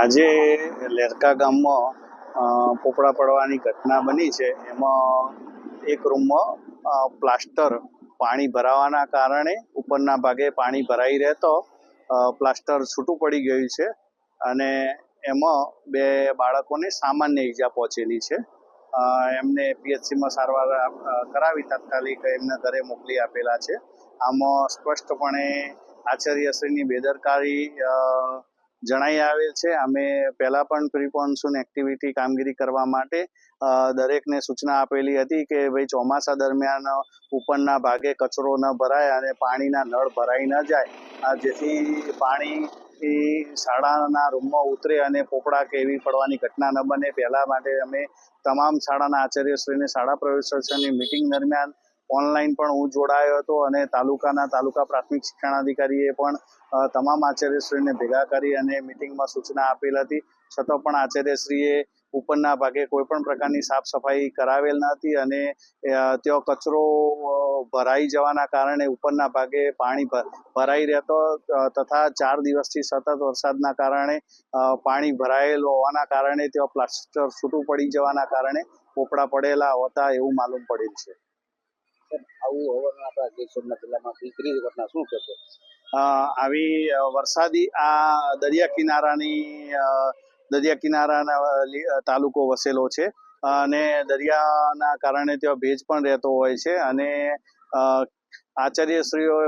આજે લેરકા ગામમાં પોપડા પડવાની ઘટના બની છે. એમાં એક રૂમમાં પ્લાસ્ટર પાણી ભરાવાના કારણે ઉપરના ભાગે પાણી ભરાઈ રહેતો પ્લાસ્ટર છૂટું પડી ગયું છે અને એમાં બે બાળકોને સામાન્ય ઈજા પહોંચેલી છે. એમને પીએચસીમાં સારવાર કરાવી તાત્કાલિક એમને ઘરે મોકલી આપેલા છે. આમાં સ્પષ્ટપણે આચાર્યશ્રીની બેદરકારી જણાઈ આવેલ છે. અમે પહેલા પણ પ્રી મોન્સૂન એક્ટિવિટી કામગીરી કરવા માટે દરેકને સૂચના આપેલી હતી કે, ભાઈ, ચોમાસા દરમિયાન ઉપરના ભાગે કચરો ન ભરાય અને પાણીના નળ ભરાઈ ન જાય. જેથી પાણી શાળાના રૂમમાં ઉતરે અને પોપડા કે એવી પડવાની ઘટના ન બને. પહેલા માટે અમે તમામ શાળાના આચાર્યશ્રીને, શાળા પ્રવેશોત્સવની મિટિંગ દરમિયાન ઓનલાઈન પણ હું જોડાયો હતો અને તાલુકાના તાલુકા પ્રાથમિક શિક્ષણાધિકારીએ પણ તમામ આચાર્યશ્રીને ભેગા કરી અને મિટિંગમાં સૂચના આપેલ હતી. છતાં પણ આચાર્યશ્રીએ ઉપરના ભાગે કોઈ પણ પ્રકારની સાફ સફાઈ કરાવેલ ન અને ત્યાં કચરો ભરાઈ જવાના કારણે ઉપરના ભાગે પાણી ભરાઈ રહેતો તથા ચાર દિવસથી સતત વરસાદના કારણે પાણી ભરાયેલ હોવાના કારણે ત્યાં પ્લાસ્ટર છૂટું પડી જવાના કારણે પોપડા પડેલા હોતા એવું માલુમ પડેલ છે. આવું હોવાનું આપણા ગીર સોમનાથ જિલ્લામાં દીકરી ઘટના શું કહેશો આવી વરસાદી આ દરિયા કિનારાની દરિયા કિનારાના તાલુકો વસેલો છે. અને દરિયાના કારણે ત્યાં ભેજ પણ રહેતો હોય છે. અને આચાર્યશ્રીઓએ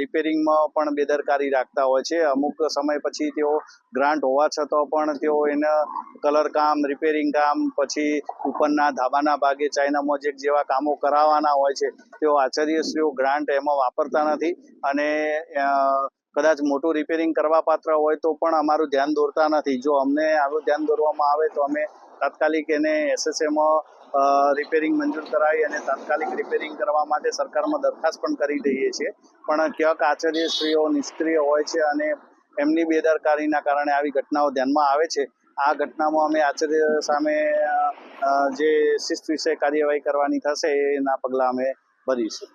રિપેરિંગમાં પણ બેદરકારી રાખતા હોય છે. અમુક સમય પછી તેઓ ગ્રાન્ટ હોવા છતાં પણ તેઓ એના કલર કામ રિપેરિંગ કામ, પછી ઉપરના ધાબાના ભાગે ચાઇના મોજેક જેવા કામો કરાવવાના હોય છે. તેઓ આચાર્યશ્રીઓ ગ્રાન્ટ એમાં વાપરતા નથી અને કદાચ મોટું રિપેરિંગ કરવા પાત્ર હોય તો પણ અમારું ધ્યાન દોરતા નથી. જો અમને આવું ધ્યાન દોરવામાં આવે તો અમે તાત્કાલિક એને એસએસએમાં રિપેરિંગ મંજૂર કરાવી અને તાત્કાલિક રિપેરિંગ કરવા માટે સરકારમાં દરખાસ્ત પણ કરી દઈએ છીએ. પણ ક્યાંક આચાર્યશ્રીઓ નિષ્ક્રિય હોય છે અને એમની બેદરકારીના કારણે આવી ઘટનાઓ ધ્યાનમાં આવે છે. આ ઘટનામાં અમે આચાર્ય સામે જે શિસ્ત વિશે કાર્યવાહી કરવાની થશે, એના પગલાં અમે ભરીશું.